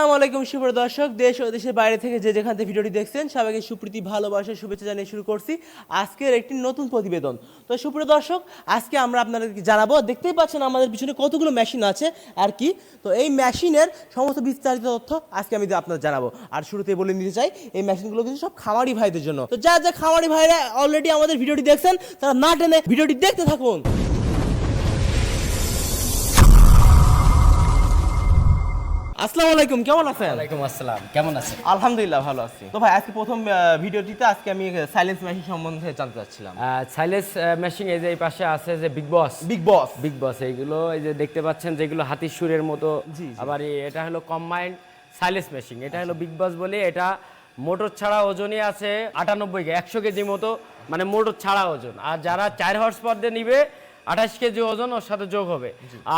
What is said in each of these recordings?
আসসালামু আলাইকুম, সুপ্রিয় দর্শক। দেশ ও দেশের বাইরে থেকে যে যেখান থেকে ভিডিওটি দেখছেন, সবাইকে সুপ্রীতি, ভালোবাসা, শুভেচ্ছা জানিয়ে শুরু করছি আজকের একটি নতুন প্রতিবেদন। তো সুপ্রিয় দর্শক, আজকে আমরা আপনাদেরকে জানাব, দেখতেই পাচ্ছেন আমাদের পিছনে কতগুলো মেশিন আছে আর কি। তো এই মেশিনের সমস্ত বিস্তারিত তথ্য আজকে আমি আপনাদের জানাব। আর শুরুতে বলে নিতে চাই, এই মেশিনগুলো কিন্তু সব খামারি ভাইদের জন্য। তো যা যা খামারি ভাইরা অলরেডি আমাদের ভিডিওটি দেখছেন, তারা না টেনে ভিডিওটি দেখতে থাকুন। আসসালামু আলাইকুম কেমন আছেন? ওয়ালাইকুম আসসালাম কেমন আছেন? আলহামদুলিল্লাহ ভালো আছি। তো ভাই আজকে প্রথম ভিডিওটিতে আজকে আমি সাইলেন্স মেশিন সম্বন্ধে জানতে চাচ্ছিলাম। সাইলেস মেশিং এই যে এই পাশে আছে যে big boss big boss big boss এইগুলো এই যে দেখতে পাচ্ছেন যেগুলো হাতির সুরের মতো। আবার এটা হলো কম্বাইন্ড সাইলেন্স মেশিন এটা হলো বিগ বস বলে এটা মোটর ছাড়া ওজনই আছে আটানব্বই একশো কেজি মতো মানে মোটর ছাড়া ওজন। আর যারা চার হর্স পার দিয়ে নিবে আঠাশ কেজি ওজন ওর সাথে যোগ হবে।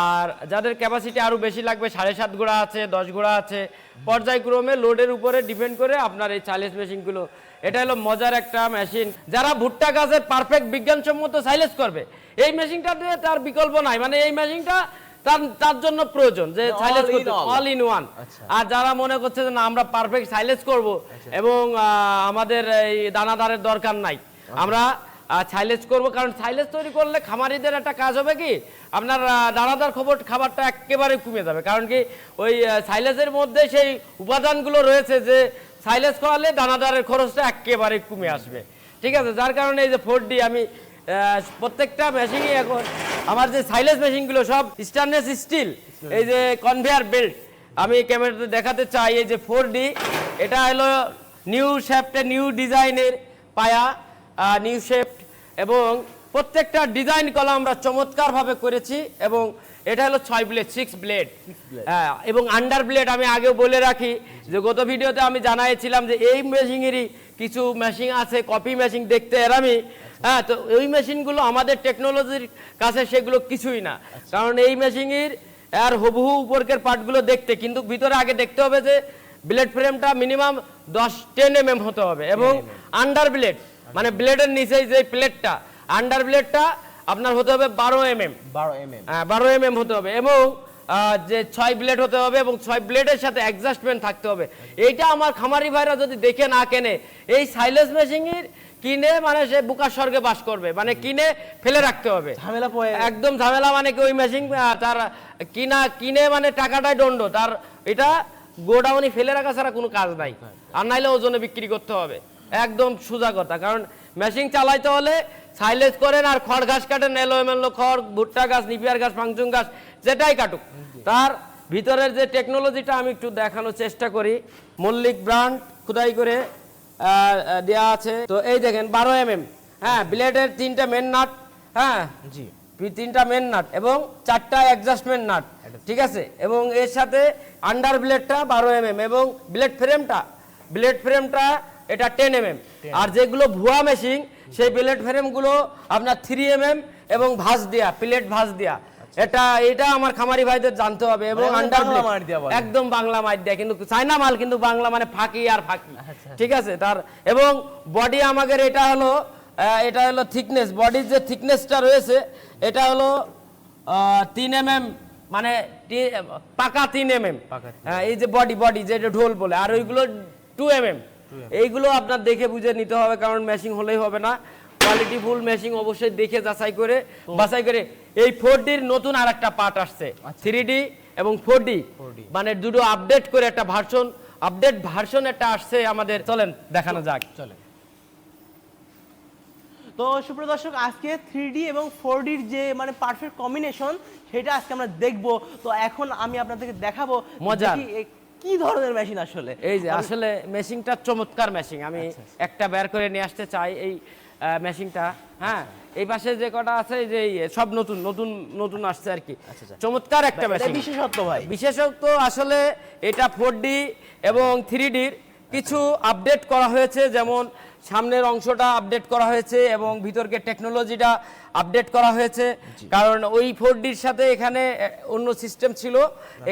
আর যাদের ক্যাপাসিটি আরও বেশি লাগবে সাড়ে সাত গোড়া আছে দশ গোড়া আছে পর্যায়ক্রমে লোডের উপরে ডিপেন্ড করে আপনার এই সাইলেস মেশিনগুলো এটা হলো মজার একটা মেশিন যারা ভুট্টা গাছের পারফেক্ট বিজ্ঞানসম্মত সাইলেস করবে এই মেশিনটা দিয়ে তার বিকল্প নাই। মানে এই মেশিনটা তার তার জন্য প্রয়োজন যে সাইলেস করতে। অল ইন ওয়ান আচ্ছা। আর যারা মনে করছে যে না আমরা পারফেক্ট সাইলেস করব এবং আহ, আমাদের এই দানাদারের দরকার নাই। আমরা সাইলেজ করব, কারণ সাইলেজ তৈরি করলে খামারিদের একটা কাজ হবে কি? আপনার দানাদার খবর খাবারটা একেবারে কমে যাবে। কারণ কি, ওই সাইলেজের মধ্যে সেই উপাদানগুলো রয়েছে যে সাইলেজ করালে দানাদারের খরচটা একেবারে কমে আসবে। ঠিক আছে? যার কারণে এই যে ফোর ডি আমি প্রত্যেকটা মেশিনই এখন, আমার যে সাইলেজ মেশিনগুলো সব স্টানলেস স্টিল এই যে কনভেয়ার বেল্ট আমি ক্যামেরাতে দেখাতে চাই। এই যে ফোর ডি এটা হলো নিউ শেফটে নিউ ডিজাইনের পায়া। নিউ শেফট এবং প্রত্যেকটা ডিজাইন কলা আমরা চমৎকারভাবে করেছি এবং এটা হলো ছয় ব্লেড সিক্স ব্লেড এবং আন্ডার ব্লেড আমি আগেও বলে রাখি যে গত ভিডিওতে আমি জানাইছিলাম যে এই মেশিনেরই কিছু মেশিন আছে কপি মেশিন দেখতে এরামি হ্যাঁ তো ওই মেশিনগুলো আমাদের টেকনোলজির কাছে সেগুলো কিছুই না। কারণ এই মেশিনের আর হুবহু উপরকের পার্টগুলো দেখতে কিন্তু ভিতরে আগে দেখতে হবে যে ব্লেড ফ্রেমটা মিনিমাম দশ টেন এম এম হতে হবে এবং আন্ডার ব্লেড মানে ব্লেডের নিচেই যে প্লেটটা আন্ডার ব্লেডটা আপনার হতে হবে বারো এম এম বারো এম এম বারো এম এম হতে হবে এবং যে ছয় ব্লেড হতে হবে এবং ছয় ব্লেডের সাথে অ্যাডজাস্টমেন্ট থাকতে হবে। এইটা আমার খামারি ভাইরা যদি দেখে না কেনে এই সাইলেস মেশিনের কিনে মানে সে বুকার স্বর্গে বাস করবে মানে কিনে ফেলে রাখতে হবে। ঝামেলা একদম ঝামেলা মানে কি ওই মেশিন তার কিনা কিনে মানে টাকাটাই দণ্ড তার এটা গোডাউনি ফেলে রাখা ছাড়া কোনো কাজ নাই। আর নাইলে ওজনে বিক্রি করতে হবে। একদম সোজা কথা কারণ মেশিন চালাইতে হলে সাইলেজ করেন আর খড় ঘাস কাটেন এলো এমেলো খড় ভুট্টা গাছ নিপিয়ার গাছ ফাংচুং গাছ যেটাই কাটুক। তার ভিতরের যে টেকনোলজিটা আমি একটু দেখানোর চেষ্টা করি মল্লিক ব্র্যান্ড খুদাই করে আহ, আছে। তো এই দেখেন বারো এম এম হ্যাঁ ব্লেডের তিনটা মেন নাট হ্যাঁ জি। তিনটা মেন নাট এবং চারটা অ্যাডজাস্টমেন্ট নাট ঠিক আছে? এবং এর সাথে আন্ডার ব্লেডটা বারো এম এম এবং ব্লেড ফ্রেমটা ব্লেড ফ্রেমটা এটা টেন এম এম আর যেগুলো ভুয়া মেশিন সেই ব্লেড ফ্রেমগুলো আপনার থ্রি এম এম এবং ভাঁজ দেয়া প্লেট ভাঁজ দেয়া। এটা এটা আমার খামারি ভাইদের জানতে হবে এবং আন্ডার একদম বাংলা মাইট দেয় কিন্তু চায়না মাল কিন্তু বাংলা মানে ফাঁকি আর ফাঁকি। ঠিক আছে? তার এবং বডি আমাদের এটা হলো এটা হলো থিকনেস বডির যে থিকনেসটা রয়েছে এটা হলো তিন এম এম মানে পাকা তিন এম এম এই যে বডি বডি যেটা ঢোল বলে আর ওইগুলো টু এম এম এইগুলো আপনার দেখে বুঝে নিতে হবে কারণ ম্যাশিং হলেই হবে না। কোয়ালিটি ফুল ম্যাশিং অবশ্যই দেখে যাচাই করে বাছাই করে। এই ফোর ডির নতুন আর একটা পার্ট আসছে থ্রি ডি এবং ফোর ডি 4D মানে দুটো আপডেট করে একটা ভার্সন আপডেট ভার্সন একটা আসছে আমাদের। চলেন দেখানো যাক। চলে তো সুপ্রিয় দর্শক আজকে থ্রি ডি এবং ফোর ডির যে মানে পারফেক্ট কম্বিনেশন সেটা আজকে আমরা দেখব। তো এখন আমি আপনাদেরকে দেখাবো মজার। কি ধরনের মেশিন আসলে? এই যে আসলে মেশিনটা চমৎকার মেশিন আমি আচ্ছা, একটা বের করে নিয়ে আসতে চাই এই মেশিনটা হ্যাঁ? এই পাশে যে কটা আছে যে সব নতুন নতুন নতুন আসছে আর কি। আচ্ছা, আচ্ছা। চমৎকার একটা মেশিন বিশেষত্ব ভাই। বিশেষত্ব আসলে এটা ফোর ডি এবং থ্রি ডির কিছু আপডেট করা হয়েছে যেমন সামনের অংশটা আপডেট করা হয়েছে এবং ভিতরকে টেকনোলজিটা আপডেট করা হয়েছে। কারণ ওই ফোর ডির সাথে এখানে অন্য সিস্টেম ছিল।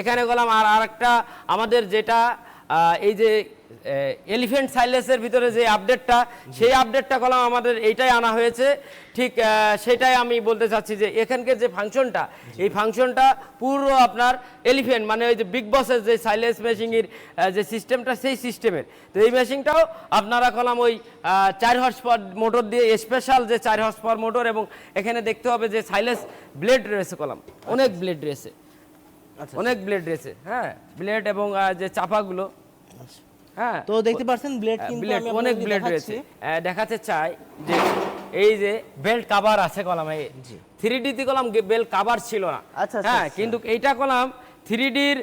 এখানে গেলাম আর আরেকটা আমাদের যেটা এই যে এলিফেন্ট সাইলেসের ভিতরে যে আপডেটটা সেই আপডেটটা কলাম আমাদের এইটাই আনা হয়েছে। ঠিক সেটাই আমি বলতে চাচ্ছি যে এখানকার যে ফাংশনটা এই ফাংশনটা পুরো আপনার এলিফেন্ট মানে ওই যে বিগ বসের যে সাইলেন্স মেশিনের যে সিস্টেমটা সেই সিস্টেমের তো এই মেশিনটাও আপনারা কলাম ওই চার হর্স পাওয়ার মোটর দিয়ে স্পেশাল যে চার হর্স পাওয়ার মোটর এবং এখানে দেখতে হবে যে সাইলেন্স ব্লেড রয়েছে কলাম। অনেক ব্লেড রয়েছে। অনেক ব্লেড রয়েছে হ্যাঁ ব্লেড এবং যে চাপাগুলো। হ্যাঁ তো দেখতে পাচ্ছেন ব্লেড কিন্তু ব্লেড আমি অনেক ব্লেড রয়েছে। দেখাতে চাই যে এই যে বেল্ট কাভার আছে কলামে থ্রি ডিতে কলাম বেল্ট কাভার ছিল না। আচ্ছা, আচ্ছা, হ্যাঁ আচ্ছা। কিন্তু এইটা কলাম থ্রি ডির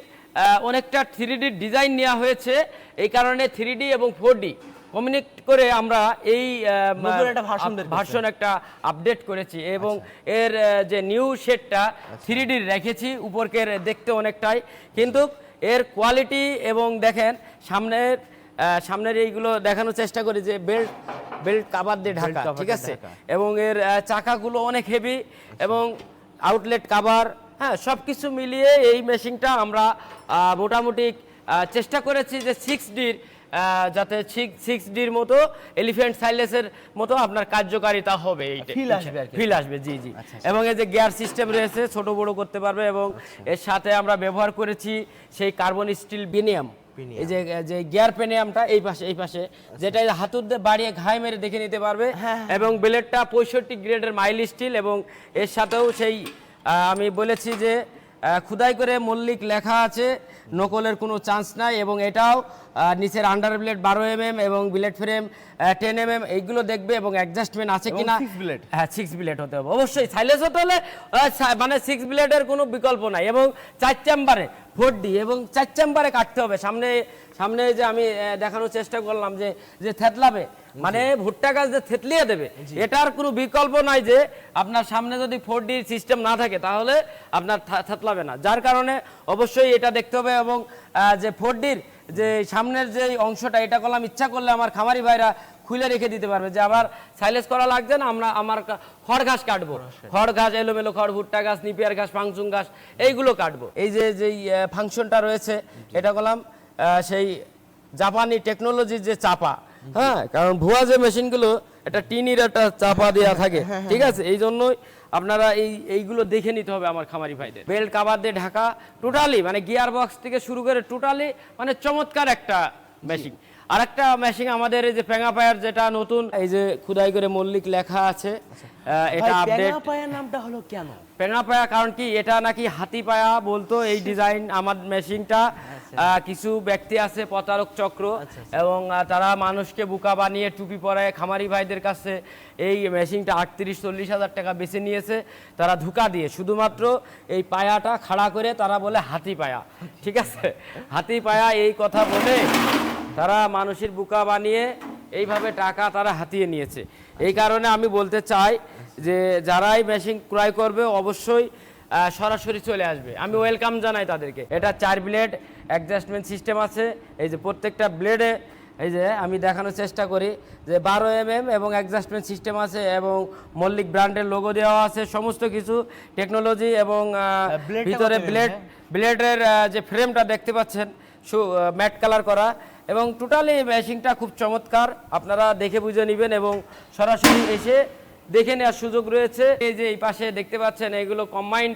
অনেকটা থ্রি ডির ডিজাইন নেওয়া হয়েছে। এই কারণে থ্রি ডি এবং ফোর ডি কমিউনিকেট করে আমরা এই। ভার্সন একটা আপডেট করেছি। এবং এর যে নিউ শেডটা থ্রি ডির রেখেছি উপরকের দেখতে অনেকটাই। কিন্তু এর কোয়ালিটি এবং দেখেন সামনের সামনের এইগুলো দেখানোর চেষ্টা করি যে বেল্ট বেল্ট কাবার দিয়ে ঢাকা ঠিক আছে? এবং এর চাকাগুলো অনেক হেভি এবং আউটলেট কাভার হ্যাঁ সব কিছু মিলিয়ে এই মেশিনটা আমরা মোটামুটি চেষ্টা করেছি যে সিক্স ডির যাতে সিক্স ডির মতো এলিফ্যান্ট সাইলেসের মতো আপনার কার্যকারিতা হবে এইটা। Feel আসবে আর ফিল আসবে জি জি। এবং এই যে গিয়ার সিস্টেম রয়েছে ছোট বড় করতে পারবে এবং এর সাথে আমরা ব্যবহার করেছি সেই কার্বন স্টিল বিনিয়াম এই যে যে গিয়ার পেনিয়ামটা এই পাশে এই পাশে যেটা হাতুর দিয়ে বাড়িয়ে ঘাই মেরে দেখে নিতে পারবে। এবং ব্লেডটা পঁয়ষট্টি গ্রেডের মাইল স্টিল এবং এর সাথেও সেই আমি বলেছি যে খুদাই করে মল্লিক লেখা আছে নকলের কোনো চান্স নাই এবং এটাও নিচের আন্ডার ব্লেড বারো এম এম এবং blade frame ten M M এইগুলো দেখবে এবং অ্যাডজাস্টমেন্ট আছে কিনা। হ্যাঁ সিক্স ব্লেড হতে হবে। অবশ্যই সাইলেন্স হতে হলে মানে সিক্স ব্লেডের কোনো বিকল্প নাই এবং চার চেম্বারে ফোর ডি এবং চার চেম্বারে কাটতে হবে। সামনে সামনে যে আমি দেখানোর চেষ্টা করলাম যে যে থেতলাবে মানে ভুট্টা গাছ যে থেতলিয়ে দেবে এটার কোনো বিকল্প নাই যে আপনার সামনে যদি ফোর ডি সিস্টেম না থাকে তাহলে আপনার থেতলাবে না। যার কারণে অবশ্যই এটা দেখতে হবে এবং যে ফোর ডির যে সামনের যে অংশটা এটা করলাম ইচ্ছা করলে আমার খামারি ভাইরা খুলে রেখে দিতে পারবে যে আবার সাইলেস করা লাগছে না আমরা আমার খড় ঘাস কাটবো। খড় ঘাস এলোমেলো খড় ভুট্টা গাছ নিপিয়ার ঘাস ফাংচুং ঘাস এইগুলো কাটবো। এই যে যেই ফাংশনটা রয়েছে এটা করলাম সেই জাপানি টেকনোলজির যে চাপা হ্যাঁ কারণ ভুয়া যে মেশিনগুলো একটা টিনির একটা চাপা দেওয়া থাকে ঠিক আছে? এই জন্যই আপনারা এই এইগুলো দেখে নিতে হবে আমার খামারি ভাইদের। বেল্ট কাবার দিয়ে ঢাকা টোটালি মানে গিয়ার বক্স থেকে শুরু করে টোটালি মানে চমৎকার একটা মেশিন আরেকটা মেশিন আমাদের এই যে পেঙ্গা পায়ার যেটা নতুন এই যে খুদাই করে মল্লিক লেখা আছে এটা ভাই, আপডেট প্যাঙা পায়া নামটা হলো কেন? পেঙ্গা পায়া কারণ কি এটা নাকি হাতি পায়া বলতো এই ডিজাইন আমার মেশিনটা কিছু ব্যক্তি আছে প্রতারক চক্র এবং তারা মানুষকে বুকা বানিয়ে টুপি পরায় খামারি ভাইদের কাছে এই মেশিনটা আটত্রিশ চল্লিশ হাজার টাকা বেছে নিয়েছে। তারা ধোকা দিয়ে শুধুমাত্র এই পায়াটা খাড়া করে তারা বলে হাতি পায়া। ঠিক আছে? হাতি পায়া এই কথা বলে তারা মানুষের বোকা বানিয়ে এইভাবে টাকা তারা হাতিয়ে নিয়েছে। এই কারণে আমি বলতে চাই যে যারাই মেশিন ক্রয় করবে অবশ্যই সরাসরি চলে আসবে। আমি ওয়েলকাম জানাই তাদেরকে। এটা চার ব্লেড অ্যাডজাস্টমেন্ট সিস্টেম আছে। এই যে প্রত্যেকটা ব্লেডে এই যে আমি দেখানোর চেষ্টা করি যে বারো এম এম এবং অ্যাডজাস্টমেন্ট সিস্টেম আছে এবং মল্লিক ব্র্যান্ডের লোগো দেওয়া আছে সমস্ত কিছু টেকনোলজি এবং ভিতরে ব্লেড? ব্লেডের যে ফ্রেমটা দেখতে পাচ্ছেন ম্যাট কালার করা এবং টোটালি মেশিনটা খুব চমৎকার। আপনারা দেখে বুঝে নেবেন এবং সরাসরি এসে দেখে নেওয়ার সুযোগ রয়েছে। এই যে এই পাশে দেখতে পাচ্ছেন এগুলো কম্বাইন্ড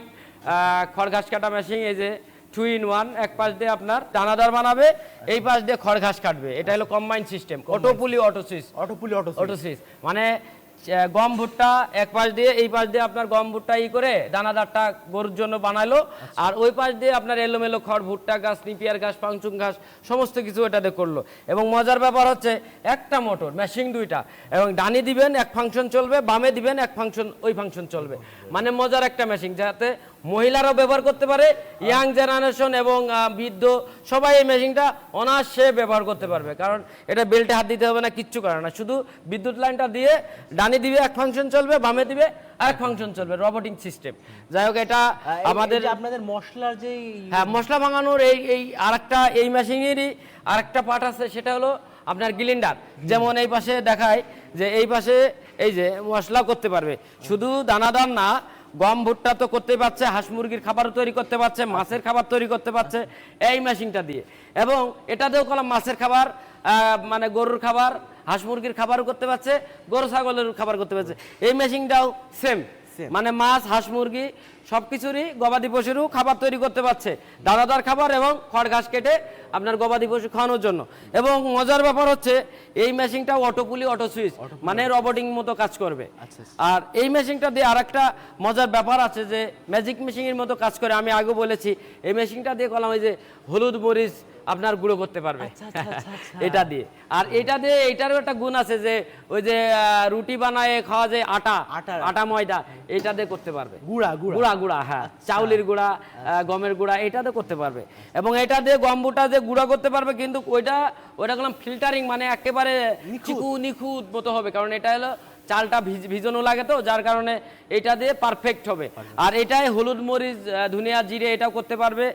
খড় ঘাস কাটা মেশিন এই যে টু ইন ওয়ান এক পাশ দিয়ে আপনার দানাদার বানাবে এই পাশ দিয়ে খড় ঘাস কাটবে। এটা হলো combined system auto pulley auto switch auto pulley auto auto switch মানে গম ভুট্টা এক পাশ দিয়ে এই পাশ দিয়ে আপনার গম ভুট্টা ই করে দানাদারটা গরুর জন্য বানালো আর ওই পাশ দিয়ে আপনার এলোমেলো খড় ভুট্টা গাছ নিপিয়ার ঘাস পাংচুং ঘাস সমস্ত কিছু এটাতে করল। এবং মজার ব্যাপার হচ্ছে একটা মোটর মেশিন দুইটা এবং ডানি দিবেন এক ফাংশন চলবে বামে দিবেন এক ফাংশন ওই ফাংশন চলবে। মানে মজার একটা মেশিন যাতে মহিলারাও ব্যবহার করতে পারে ইয়াং জেনারেশন এবং বৃদ্ধ সবাই এই মেশিনটা অনায়াসে ব্যবহার করতে পারবে। কারণ এটা বেল্টে হাত দিতে হবে না কিচ্ছু করে না। শুধু বিদ্যুৎ লাইনটা দিয়ে ডানে দিবে এক ফাংশন চলবে বামে দিবে এক ফাংশন চলবে রবোটিং সিস্টেম যাই হোক এটা আমাদের আমাদের আপনাদের মশলার যে হ্যাঁ মশলা ভাঙানোর এই এই আরেকটা এই মেশিনেরই আরেকটা পার্ট আছে সেটা হলো আপনার গ্লিন্ডার যেমন এই পাশে দেখায় যে এই পাশে এই যে মশলা করতে পারবে। শুধু দানাদার না গম ভুট্টা তো করতে পারছে হাঁস মুরগির খাবারও তৈরি করতে পারছে মাছের খাবার তৈরি করতে পারছে এই মেশিনটা দিয়ে। এবং এটা দিয়েও করলাম মাছের খাবার মানে গরুর খাবার হাঁস মুরগির খাবারও করতে পারছে গরু ছাগলের খাবার করতে পারছে। এই মেশিনটাও সেম. মানে মাছ হাঁস মুরগি সবকিছুরই গবাদি পশুরও খাবার তৈরি করতে পারছে। দানাদার খাবার এবং খড় ঘাস কেটে আপনার গবাদি পশু খাওয়ানোর জন্য। এবং মজার ব্যাপার হচ্ছে এই মেশিনটা অটো পুলি অটো সুইচ মানে রোবটিং মতো কাজ করবে। আচ্ছা, আর এই মেশিনটা দিয়ে আরেকটা মজার ব্যাপার আছে যে ম্যাজিক মেশিনের মতো কাজ করে। আমি আগে বলেছি এই মেশিনটা দিয়ে কলাম এই যে হলুদ মরিচ আপনার গুঁড়ো করতে পারবে। আচ্ছা, আচ্ছা, আচ্ছা, আচ্ছা। এটা দিয়ে। আর এটা দিয়ে এটারও একটা গুণ আছে যে ওই যে আহ, রুটি বানায় খাওয়া যায় আটা। আটা ময়দা এটা দিয়ে করতে পারবে। গুড়া। গুড়া গুঁড়া গুঁড়া হ্যাঁ চাউলের গুঁড়া গমের গুঁড়া এটা দিয়ে করতে পারবে। এবং এটা দিয়ে গম বুটা দিয়ে গুঁড়া করতে পারবে কিন্তু ওইটা ওইটা করলাম ফিল্টারিং মানে একেবারে নিখুঁত মতো হবে কারণ এটা হলো চালটা ভিজ- ভিজানো লাগে তো যার কারণে এটা দিয়ে পারফেক্ট হবে। আর এটাই হলুদ মরিচ ধনিয়া জিরে এটাও করতে পারবে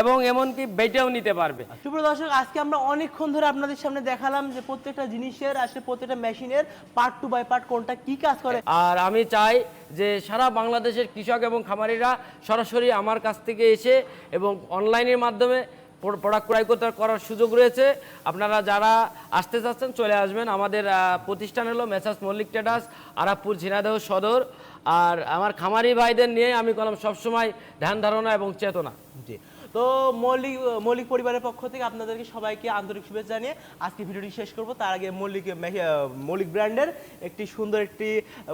এবং এমনকি বেটেও নিতে পারবে। সুপ্রিয় দর্শক আজকে আমরা অনেকক্ষণ ধরে আপনাদের সামনে দেখালাম যে প্রত্যেকটা জিনিসের আসলে প্রত্যেকটা মেশিনের পার্ট টু বাই পার্ট কোনটা কি কাজ করে। আর আমি চাই যে সারা বাংলাদেশের কৃষক এবং খামারিরা সরাসরি আমার কাছ থেকে এসে এবং অনলাইনের মাধ্যমে প্রোডাক্ট ক্রয় করতে করার সুযোগ রয়েছে। আপনারা যারা আসতে চাচ্ছেন, চলে আসবেন। আমাদের প্রতিষ্ঠান হলো মেসাস মল্লিক টেটাস আরাপুর ঝিনাদেহ সদর। আর আমার খামারি ভাইদের নিয়ে আমি কলম সবসময় ধ্যান, ধারণা এবং চেতনা। জি। তো মৌলিক মৌলিক পরিবারের পক্ষ থেকে আপনাদেরকে সবাইকে আন্তরিক শুভেচ্ছা জানিয়ে আজকে ভিডিওটি শেষ করব। তার আগে মৌলিক মল্লিক মৌলিক ব্র্যান্ডের একটি সুন্দর একটি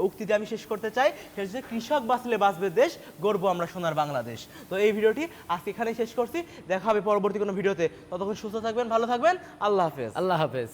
উক্তি উক্তিতে আমি শেষ করতে চাই। সেটা হচ্ছে কৃষক বাঁচলে বাঁচবে দেশ গর্ব আমরা সোনার বাংলাদেশ। তো এই ভিডিওটি আজকে এখানেই শেষ করছি। দেখা হবে পরবর্তী কোনো ভিডিওতে। ততক্ষণ সুস্থ থাকবেন, ভালো থাকবেন। আল্লাহ হাফেজ। আল্লাহ হাফেজ।